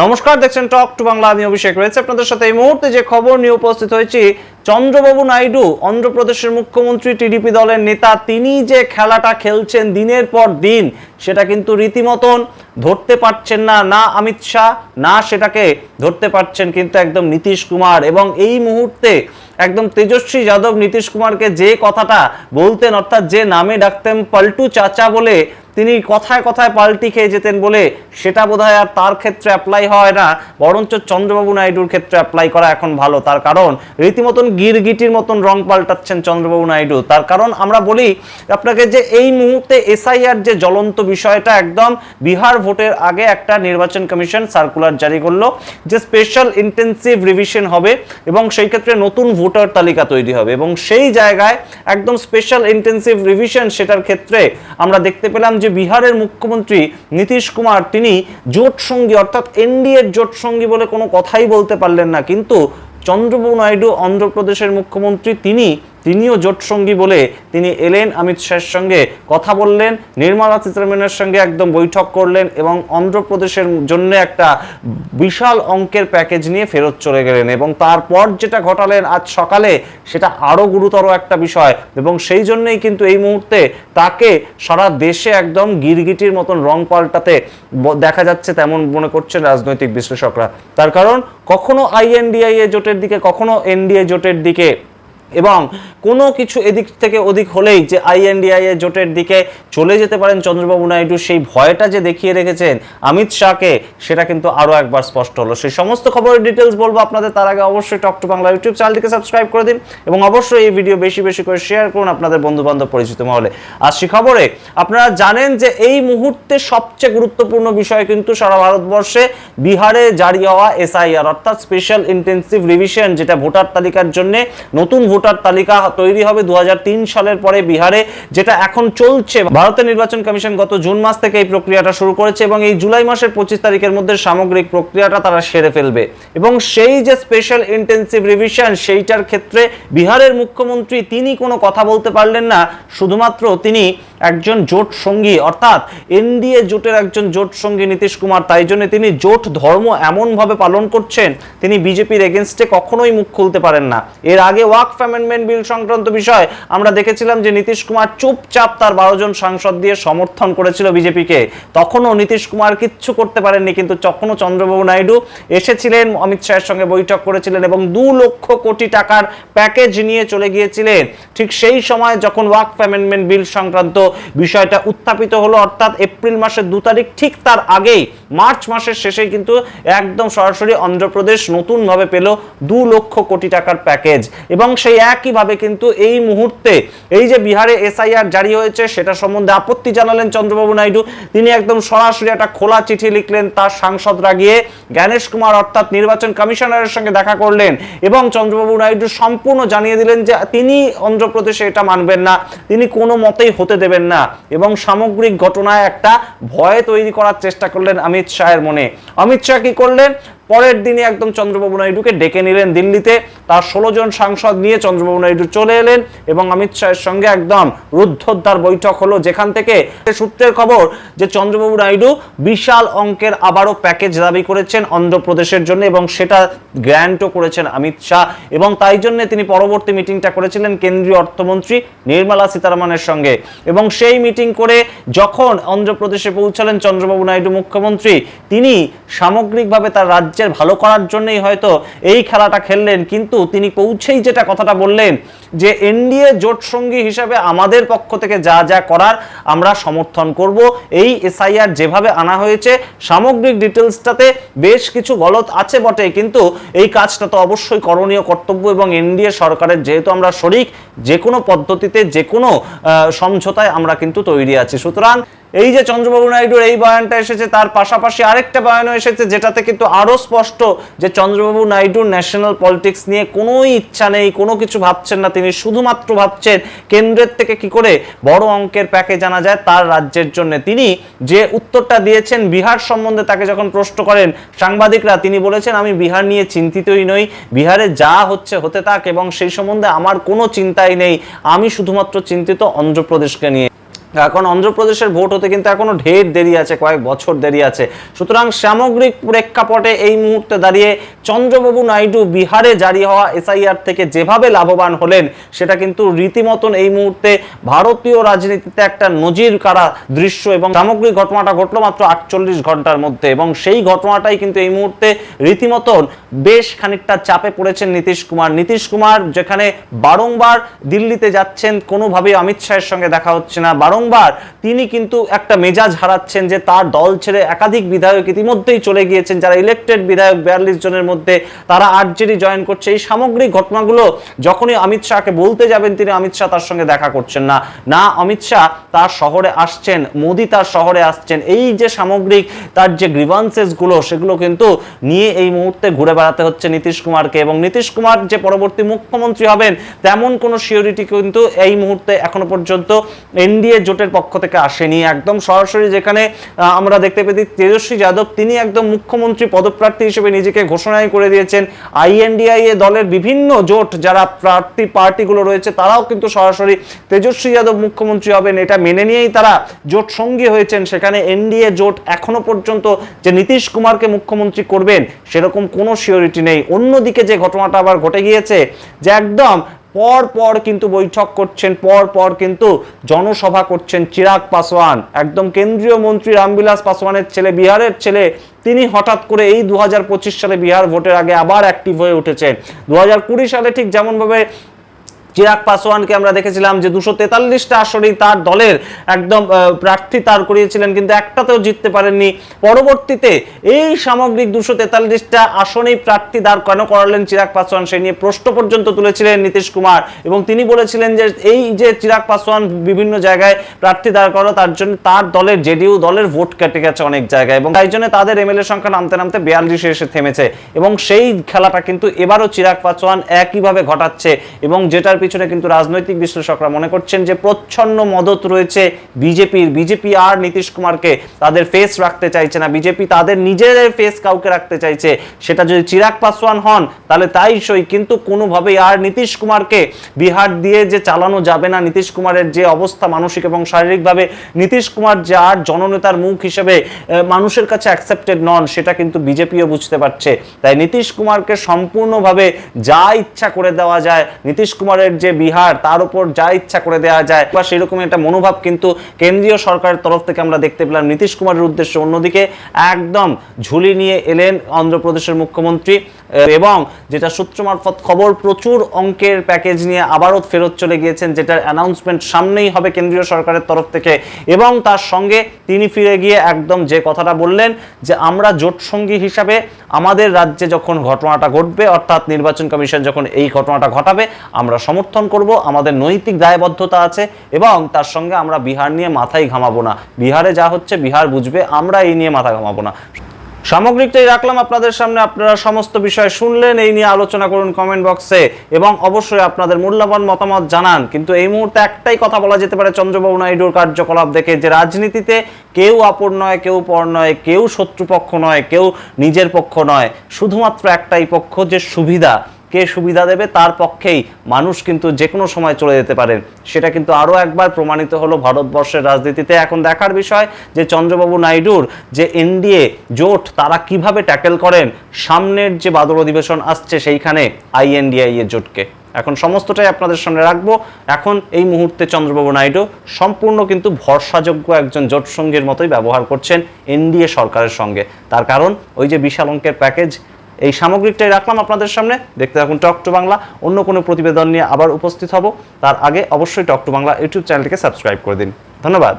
নমস্কার, দেখছেন টক টু বাংলা আমি অভিষেক রয়েছে আপনাদের সাথে। এই মুহূর্তে যে খবর নিয়ে উপস্থিত হয়েছি, চন্দ্রবাবু নাইডু, অন্ধ্রপ্রদেশের মুখ্যমন্ত্রী, টিডিপি দলের নেতা তিনি যে খেলাটা খেলছেন দিনের পর দিন, সেটা কিন্তু রীতিমতন ধরতে পারছেন না না অমিত শাহ, না সেটাকে ধরতে পারছেন কিন্তু একদম নীতিশ কুমার। এবং এই মুহূর্তে একদম তেজস্বী যাদব নীতিশ কুমারকে যে কথাটা বলতেন, অর্থাৎ যে নামে ডাকতেন, পাল্টু চাচা বলে তিনি কথায় কথায় পাল্টি খেয়ে যেতেন বলে সেটা বোধহয় আর তার ক্ষেত্রে অ্যাপ্লাই হয় না, বরঞ্চ চন্দ্রবাবু নাইডুর ক্ষেত্রে অ্যাপ্লাই করা এখন ভালো। তার কারণ, রীতিমতন গিরগিটির মতন রং পাল্টাচ্ছেন চন্দ্রবাবু নাইডু। তার কারণ আমরা বলি, আপনাকে যে এই মুহূর্তে এসআইআর যে জ্বলন্ত বিষয়টা একদম বিহার ভোটের আগে একটা নির্বাচন কমিশন সার্কুলার জারি করল, যে স্পেশাল ইন্টেন্সিভ রিভিশন হবে এবং সেই ক্ষেত্রে নতুন ভোটার তালিকা তৈরি হবে এবং সেই জায়গায় একদম স্পেশাল ইন্টেন্সিভ রিভিশন সেটার ক্ষেত্রে আমরা দেখতে পেলাম যে বিহারের মুখ্যমন্ত্রী নীতিশ কুমার, তিনি জোট সঙ্গী, অর্থাৎ এনডিএর জোট সঙ্গী বলে কোনো কথাই বলতে পারলেন না। কিন্তু চন্দ্রবাবু নাইডু, অন্ধ্রপ্রদেশের মুখ্যমন্ত্রী, তিনি তিনিও জোট সঙ্গী বলে তিনি এলেন। অমিত শাহের সঙ্গে কথা বললেন, নির্মলা সীতারামনের সঙ্গে একদম বৈঠক করলেন এবং অন্ধ্রপ্রদেশের জন্য একটা বিশাল অঙ্কের প্যাকেজ নিয়ে ফেরত চলে গেলেন এবং তারপর যেটা ঘটালেন আজ সকালে সেটা আরও গুরুতর একটা বিষয় এবং সেই জন্যই কিন্তু এই মুহূর্তে তাকে সারা দেশে একদম গিরগিটির মতন রং পাল্টাতে দেখা যাচ্ছে তেমন মনে করছেন রাজনৈতিক বিশ্লেষকরা। তার কারণ কখনো আইএনডিআই এ জোটের দিকে, কখনো এনডিএ জোটের দিকে এবং কোনো কিছু এদিক থেকে ওদিক হলেই যে আইএনডিআই এর জোটের দিকে চলে যেতে পারেন চন্দ্রবাবু নাইডু, সেই ভয়টা যে দেখিয়ে রেখেছেন অমিত শাহকে, সেটা কিন্তু আরও একবার স্পষ্ট হলো। সেই সমস্ত খবরের ডিটেলস বলব আপনাদের, তার আগে অবশ্যই টক টু বাংলা ইউটিউব চ্যানেলটিকে সাবস্ক্রাইব করে দিন এবং অবশ্যই এই ভিডিও বেশি বেশি করে শেয়ার করুন আপনাদের বন্ধু বান্ধব পরিচিত মহলে। আসছি খবরে, আপনারা জানেন যে এই মুহূর্তে সবচেয়ে গুরুত্বপূর্ণ বিষয় কিন্তু সারা ভারতবর্ষে বিহারে জারি হওয়া এসআইআর অর্থাৎ স্পেশাল ইন্টেন্সিভ রিভিশন যেটা ভোটার তালিকার জন্য নতুন ভোটার তালিকা তৈরি হবে দু হাজার তিন সালের পরে বিহারে, যেটা এখন চলছে। ভারতের নির্বাচন কমিশন গত জুন মাস থেকে এই প্রক্রিয়াটা শুরু করেছে এবং এই জুলাই মাসের পঁচিশ তারিখের মধ্যে সামগ্রিক প্রক্রিয়াটা তারা সেরে ফেলবে। এবং সেই যে স্পেশাল ইন্টেন্সিভ রিভিশন সেইটার ক্ষেত্রে বিহারের মুখ্যমন্ত্রী তিনি কোনো কথা বলতে পারলেন না। শুধুমাত্র তিনি একজন জোট সঙ্গী, অর্থাৎ এনডিএ জোটের একজন জোট সঙ্গী নীতিশ কুমার, তাই জন্য তিনি জোট ধর্ম এমনভাবে পালন করছেন, তিনি বিজেপির এগেনস্টে কখনোই মুখ খুলতে পারেন না। এর আগে ওয়াকফ অ্যামেন্ডমেন্ট বিল সংক্রান্ত বিষয়, আমরা দেখেছিলাম যে নীতিশ কুমার চুপচাপ তার বারো জন সাংসদ দিয়ে সমর্থন করেছিল বিজেপিকে। তখনও নীতিশ কুমার কিচ্ছু করতে পারেননি, কিন্তু তখনও চন্দ্রবাবু নাইডু এসেছিলেন, অমিত শাহের সঙ্গে বৈঠক করেছিলেন এবং দু লক্ষ কোটি টাকার প্যাকেজ নিয়ে চলে গিয়েছিলেন। ঠিক সেই সময় যখন ওয়াকফ অ্যামেন্ডমেন্ট বিল সংক্রান্ত বিষয়টা উত্থাপিত হলো, অর্থাৎ এপ্রিল মাসের দু তারিখ, ঠিক তার আগেই, মার্চ মাসের শেষেই কিন্তু একদম সরাসরি অন্ধ্রপ্রদেশ নতুনভাবে পেল দু লক্ষ কোটি টাকার প্যাকেজ। এবং সেই একইভাবে কিন্তু এই মুহূর্তে এই যে বিহারে এসআইআর জারি হয়েছে, সেটা সম্বন্ধে আপত্তি জানালেন চন্দ্রবাবু নাইডু। তিনি একদম সরাসরি একটা খোলা চিঠি লিখলেন তার সাংসদরা গিয়ে। জ্ঞানেশ কুমার অর্থাৎ নির্বাচন কমিশনারের সঙ্গে দেখা করলেন এবং চন্দ্রবাবু নাইডু সম্পূর্ণ জানিয়ে দিলেন যে তিনি অন্ধ্রপ্রদেশে এটা মানবেন না, তিনি কোনো মতেই হতে দেবেন না এবং সামগ্রিক ঘটনায় একটা ভয় তৈরি করার চেষ্টা করলেন অমিত শাহের মনে। অমিত শাহ কি করলেন? পরের দিনে একদম চন্দ্রবাবু নাইডুকে ডেকে নিলেন দিল্লিতে। তার ষোলো জন সাংসদ নিয়ে চন্দ্রবাবু নাইডু চলে এলেন এবং অমিত শাহের সঙ্গে একদম রুদ্ধদ্বার বৈঠক হলো, যেখান থেকে সূত্রের খবর যে চন্দ্রবাবু নাইডু বিশাল অঙ্কের আবারও প্যাকেজ দাবি করেছেন অন্ধ্রপ্রদেশের জন্য এবং সেটা গ্র্যান্টও করেছেন অমিত শাহ এবং তাই জন্য তিনি পরবর্তী মিটিংটা করেছিলেন কেন্দ্রীয় অর্থমন্ত্রী নির্মলা সীতারামনের সঙ্গে। এবং সেই মিটিং করে যখন অন্ধ্রপ্রদেশে পৌঁছালেন চন্দ্রবাবু নাইডু মুখ্যমন্ত্রী, তিনি সামগ্রিকভাবে তার রাজ্যের ভালো করার জন্যই হয়তো এই খেলাটা খেললেন, কিন্তু তিনি পৌঁছেই যেটা কথাটা বললেন, যে এনডিএ জোট সঙ্গী হিসাবে আমাদের পক্ষ থেকে যা যা করার আমরা সমর্থন করব। এই এসআইআর যেভাবে আনা হয়েছে, সামগ্রিক ডিটেলসটাতে বেশ কিছু গলত আছে বটে, কিন্তু এই কাজটা তো অবশ্যই করণীয় কর্তব্য এবং এনডিএ সরকারের যেহেতু আমরা শরিক, যে কোনো পদ্ধতিতে, যে কোনো সমঝোতায় আমরা কিন্তু তৈরি আছি। সুতরাং এই যে চন্দ্রবাবু নাইডুর এই বয়ানটা এসেছে, তার পাশাপাশি আরেকটা বয়ানও এসেছে, যেটাতে কিন্তু আরও স্পষ্ট যে চন্দ্রবাবু নাইডুর ন্যাশনাল পলিটিক্স নিয়ে কোনো ইচ্ছা নেই, কোনো কিছু ভাবছেন না তিনি, শুধুমাত্র ভাবছেন কেন্দ্রের থেকে কি করে বড় অঙ্কের প্যাকেজ আনা যায় তার রাজ্যের জন্য। তিনি যে উত্তরটা দিয়েছেন বিহার সম্বন্ধে তাকে যখন প্রশ্ন করেন সাংবাদিকরা, তিনি বলেছেন, আমি বিহার নিয়ে চিন্তিতই নই, বিহারে যা হচ্ছে হতে থাক এবং সেই সম্বন্ধে আমার কোনো চিন্তাই নেই, আমি শুধুমাত্র চিন্তিত অন্ধ্রপ্রদেশকে নিয়ে। এখন অন্ধ্রপ্রদেশের ভোট হতে কিন্তু এখনও ঢের দেরি আছে, কয়েক বছর দেরি আছে। সুতরাং সামগ্রিক প্রেক্ষাপটে এই মুহূর্তে দাঁড়িয়ে চন্দ্রবাবু নাইডু বিহারে জারি হওয়া এসআইআর থেকে যেভাবে লাভবান হলেন, সেটা কিন্তু রীতিমতন এই মুহূর্তে ভারতীয় রাজনীতিতে একটা নজির কারা দৃশ্য এবং সামগ্রিক ঘটনাটা ঘটলো মাত্র আটচল্লিশ ঘণ্টার মধ্যে এবং সেই ঘটনাটাই কিন্তু এই মুহূর্তে রীতিমতন বেশ খানিকটা চাপে পড়েছেন নীতিশ কুমার। নীতিশ কুমার যেখানে বারংবার দিল্লিতে যাচ্ছেন, কোনোভাবেই অমিত শাহের সঙ্গে দেখা হচ্ছে না। বারংবার তিনি কিন্তু একটা মেজাজ হারাচ্ছেন যে তার দল ছেড়ে একাধিক বিধায়ক ইতিমধ্যেই চলে গিয়েছেন। যারা ইলেকটেড বিধায়ক বিয়াল্লিশ জনের মধ্যে তারা আরজেডি জয়েন করছে। এই সামগ্রিক ঘটনাগুলো যখনই অমিত শাহকে বলতে যাবেন, তিনি অমিত শাহ তার সঙ্গে দেখা করছেন না। না, অমিত শাহ তার শহরে আসছেন, মোদি তার শহরে আসছেন। এই যে সামগ্রিক তার যে গ্রিভান্সেসগুলো, সেগুলো কিন্তু নিয়ে এই মুহূর্তে ঘুরে বেড়াতে হচ্ছে নীতিশ কুমারকে। এবং নীতিশ কুমার যে পরবর্তী মুখ্যমন্ত্রী হবেন, তেমন কোনো সিওরিটি কিন্তু এই মুহূর্তে এখনও পর্যন্ত এনডিএ জোটের পক্ষ থেকে আসেনি। একদম সরাসরি যেখানে আমরা দেখতে পেয়েছি তেজস্বী যাদব, তিনি একদম মুখ্যমন্ত্রী পদপ্রার্থী হিসেবে নিজেকে ঘোষণাই করে দিয়েছেন। আইএনডিআই এ দলের বিভিন্ন জোট, যারা প্রার্থী পার্টিগুলো রয়েছে, তারাও কিন্তু সরাসরি তেজস্বী যাদব মুখ্যমন্ত্রী হবেন। এটা মেনে নিয়েই তারা জোট সঙ্গী হয়েছেন। সেখানে এনডিএ জোট এখনও পর্যন্ত যে নীতিশ কুমারকে মুখ্যমন্ত্রী করবেন, সেরকম কোনো সিওরিটি নেই। অন্যদিকে যে ঘটনাটা আবার ঘটে গিয়েছে, যে একদম পর পর কিন্তু বৈঠক করছেন, পর পর কিন্তু জনসভা করছেন চিরাগ পাসওয়ান। একদম কেন্দ্রীয় মন্ত্রী রামবিলাস পাসওয়ানের ছেলে, বিহারের ছেলে, তিনি হঠাৎ করে এই দু হাজার পঁচিশ সালে বিহার ভোটের আগে আবার অ্যাক্টিভ হয়ে উঠেছেন। দু হাজার কুড়ি সালে ঠিক যেমনভাবে চিরাগ পাসওয়ানকে আমরা দেখেছিলাম যে দুশো তেতাল্লিশটা আসনেই তার দলের একদম প্রার্থী তার করিয়েছিলেন, কিন্তু একটাতেও জিততে পারেননি। পরবর্তীতে এই সামগ্রিক দুশো তেতাল্লিশটা আসনেই প্রার্থী দাঁড় কেন করালেন চিরাগ পাসওয়ান। সেই নিয়ে প্রশ্ন পর্যন্ত তুলেছিলেন নীতিশ কুমার এবং তিনি বলেছিলেন যে এই যে চিরাগ পাসওয়ান বিভিন্ন জায়গায় প্রার্থী দাঁড় করো তার জন্য তার দলের জেডিইউ দলের ভোট কেটে গেছে অনেক জায়গায় এবং তাই জন্য তাদের এমএলএ সংখ্যা নামতে নামতে বিয়াল্লিশে এসে থেমেছে এবং সেই খেলাটা কিন্তু এবারও চিরাগ পাসওয়ান একইভাবে ঘটাচ্ছে এবং যেটার পিছনে কিন্তু রাজনৈতিক বিশ্লেষকরা মনে করছেন যে প্রচ্ছন্ন মদত রয়েছে বিজেপির। বিজেপি আর নীতিশ কুমারকে তাদের ফেস রাখতে চাইছে না। বিজেপি তাদের নিজেদের ফেস কাউকে রাখতে চাইছে। সেটা যদি চিরাগ পাসওয়ান হন, তাহলে তাই সই। কিন্তু কোনোভাবেই আর নীতিশ কুমারকে বিহার দিয়ে যে চালানো যাবে না, নীতিশ কুমারের যে অবস্থা মানসিক এবং শারীরিকভাবে, নীতিশ কুমার যে আর জননেতার মুখ হিসেবে মানুষের কাছে অ্যাকসেপ্টেড নন, সেটা কিন্তু বিজেপিও বুঝতে পারছে। তাই নীতিশ কুমারকে সম্পূর্ণভাবে যা ইচ্ছা করে দেওয়া যায়, নীতিশ কুমারের যে বিহার, তার উপর যা ইচ্ছা করে দেওয়া যায়, বা সেরকম একটা মনোভাব কিন্তু কেন্দ্রীয় সরকারের তরফ থেকে আমরা দেখতে পেলাম। নীতিশ কুমারের উদ্দেশ্যে অন্যদিকে একদম ঝুলি নিয়ে এলেন অন্ধ্রপ্রদেশের মুখ্যমন্ত্রী এবং যেটা সূত্র মারফত খবর, প্রচুর অঙ্কের প্যাকেজ নিয়ে আবারও ফেরত চলে গিয়েছেন, যেটার অ্যানাউন্সমেন্ট সামনেই হবে কেন্দ্রীয় সরকারের তরফ থেকে। এবং তার সঙ্গে তিনি ফিরে গিয়ে একদম যে কথাটা বললেন, যে আমরা জোট সঙ্গী হিসাবে আমাদের রাজ্যে যখন ঘটনাটা ঘটবে, অর্থাৎ নির্বাচন কমিশন যখন এই ঘটনাটা ঘটাবে, আমরা সমর্থন করব, আমাদের নৈতিক দায়বদ্ধতা আছে এবং তার সঙ্গে আমরা বিহার নিয়ে মাথায় ঘামাবো না। বিহারে যা হচ্ছে বিহার বুঝবে, আমরা এই নিয়ে মাথা ঘামাবো না। সামগ্রিকটাই রাখলাম আপনাদের সামনে, আপনারা সমস্ত বিষয় শুনলেন, এই নিয়ে আলোচনা করুন কমেন্ট বক্সে এবং অবশ্যই আপনাদের মূল্যবান মতামত জানান। কিন্তু এই মুহূর্তে একটাই কথা বলা যেতে পারে, চন্দ্রবাবু নাইডুর কার্যকলাপ দেখে যে রাজনীতিতে কেউ আপন নয়, কেউ পর নয়, কেউ শত্রুপক্ষ নয়, কেউ নিজের পক্ষ নয়, শুধুমাত্র একটাই পক্ষ যে সুবিধা। কে সুবিধা দেবে তার পক্ষেই মানুষ কিন্তু যে কোনো সময় চলে যেতে পারেন সেটা কিন্তু আরও একবার প্রমাণিত হলো ভারতবর্ষের রাজনীতিতে। এখন দেখার বিষয় যে চন্দ্রবাবু নাইডুর যে এনডিএ জোট, তারা কীভাবে ট্যাকেল করেন? সামনের যে বাদল অধিবেশন আসছে, সেইখানে আইএনডিআই এর জোটকে। এখন সমস্তটাই আপনাদের সামনে রাখব। এখন এই মুহূর্তে চন্দ্রবাবু নাইডু সম্পূর্ণ কিন্তু ভরসাযোগ্য একজন জোট সঙ্গীর মতোই ব্যবহার করছেন এনডিএ সরকারের সঙ্গে। তার কারণ, ওই যে বিশাল অঙ্কের প্যাকেজ এই সামগ্রিকটাই রাখলাম আপনাদের সামনে। দেখতে থাকুন টক টু বাংলা। অন্য কোনো প্রতিবেদন নিয়ে আবার উপস্থিত হব। তার আগে অবশ্যই টক টু বাংলা ইউটিউব চ্যানেলটিকে সাবস্ক্রাইব করে দিন। ধন্যবাদ।